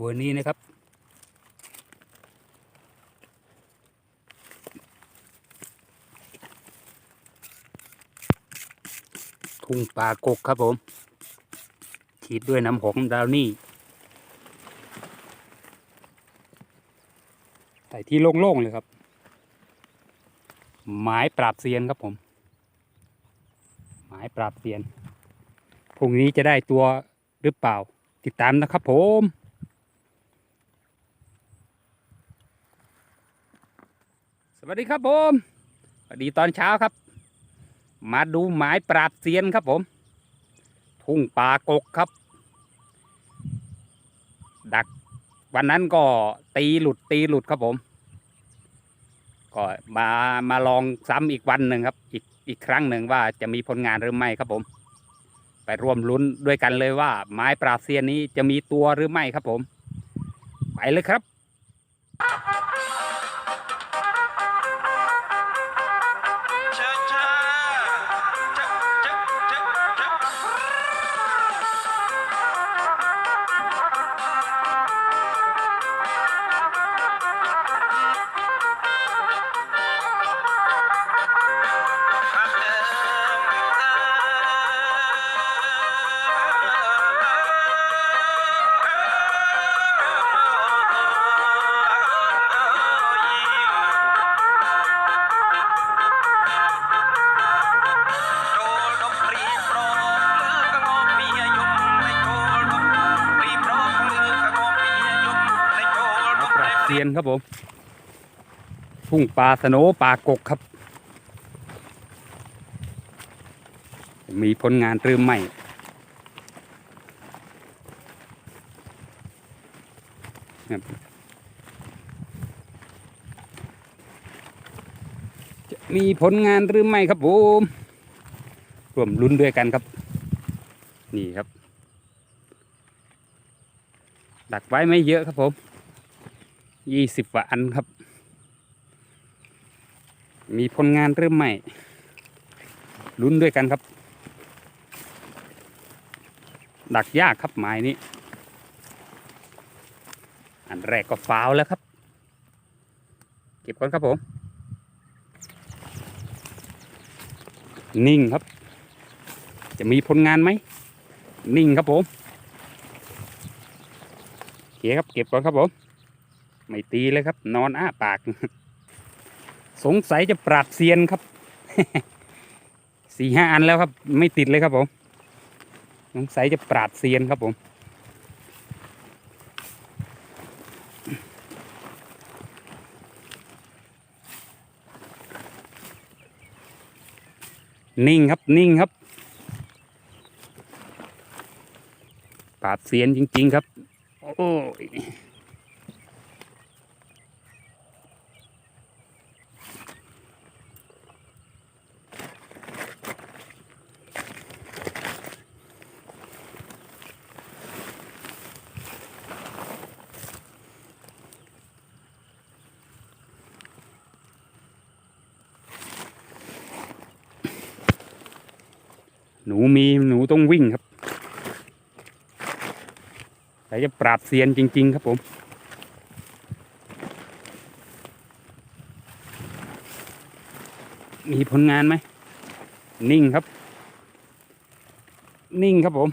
ตัวนี้นะครับ ทุ่งป่ากกครับผม ฉีดด้วยน้ำหอมดาวนี่ใส่ที่โล่งๆเลยครับหมายปราบเซียนครับผมหมายปราบเซียนพรุ่งนี้จะได้ตัวหรือเปล่า ติดตามนะครับผม วัสดีครับผมสวัสดีตอนเช้าครับ มาดูหมายปราบเซียนครับผม ทุ่งป่ากกครับ ดักวันนั้นก็ตีหลุดตีหลุดครับผม ก็มามาลองซ้ำอีกวันหนึ่งครับ อีกอีกครั้งหนึ่งว่าจะมีผลงานหรือไม่ครับผม ไปร่วมลุ้นด้วยกันเลยว่า ไม้ปราบเซียนนี้จะมีตัวหรือไม่ครับผม ไปเลยครับ เซียนครับผมทุ่งปลาสโนป่ากกครับ มีผลงานหรือไม่ครับจะมีผลงานหรือไม่ครับผมร่วมลุ้นด้วยกันครับ นี่ครับ ดักไว้ไม่เยอะครับผม ยี่สิบกว่าอันครับ มีผลงานหรือไม่ลุ้นด้วยกันครับ ดักยากครับหมายนี้ อันแรกก็ฟาวแล้วครับ เก็บก่อนครับผม นิ่งครับ จะมีผลงานไหม นิ่งครับผมโอเคครับ เก็บก่อนครับผม ไม่ตีเลยครับ นอนอ้าปาก สงสัยจะปราดเซียนครับสี่ห้าอันแล้วครับ ไม่ติดเลยครับผมสงสัยจะปราดเซียนครับผมนิ่งครับนิ่งครับ ปราดเซียนจริง ๆ ครับ โอ้ย หนูมีหนูต้องวิ่งครับแต่จะปราบเซียนจริง ๆ ครับผม มีผลงานไหม นิ่งครับ นิ่งครับผม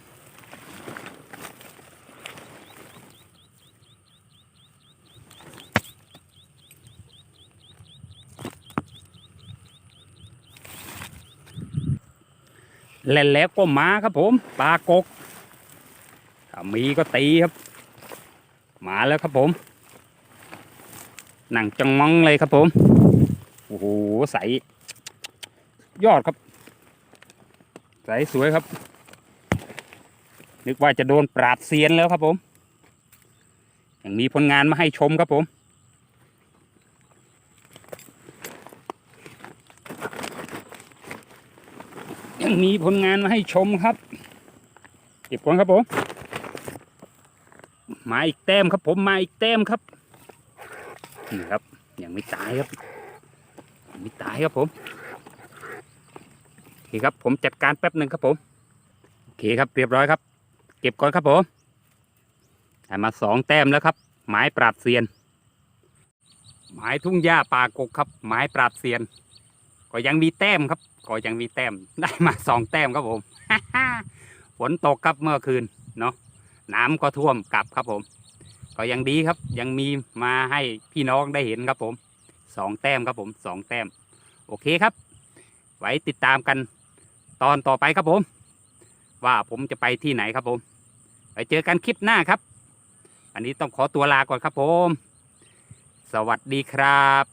เล่นแล้วก็มาครับผมปลากกถ้ามีก็ตีครับ มาแล้วครับผมหนังจังมังเลยครับผมโอ้โหใสยอดครับ ใสสวยครับ นึกว่าจะโดนปราดเซียนแล้วครับผมยังมีผลงานมาให้ชมครับผม ยังมีผลงานมาให้ชมครับ เก็บก่อนครับผม มาอีกแต้มครับผมมาอีกแต้มครับนี่ครับยังไม่ตายครับไม่ตายครับผมโอเคครับผมจัดการแป๊บหนึ่งครับผมโอเคครับเรียบร้อยครับ เก็บก่อนครับผมได้มาสองแต้มแล้วครับหมายปราบเซียนหมายทุ่งหญ้าป่ากกครับหมายปราบเซียน ก็ยังมีแต้มครับ ก็ยังมีแต้มได้มาสองแต้มครับผม ฝนตกครับเมื่อคืนเนาะน้ำก็ท่วมกลับครับผม ก็ยังดีครับ ยังมีมาให้พี่น้องได้เห็นครับผมสองแต้มครับผมสองแต้ม โอเคครับ ไว้ติดตามกันตอนต่อไปครับผม ว่าผมจะไปที่ไหนครับผม ไปเจอกันคลิปหน้าครับ อันนี้ต้องขอตัวลาก่อนครับผม สวัสดีครับ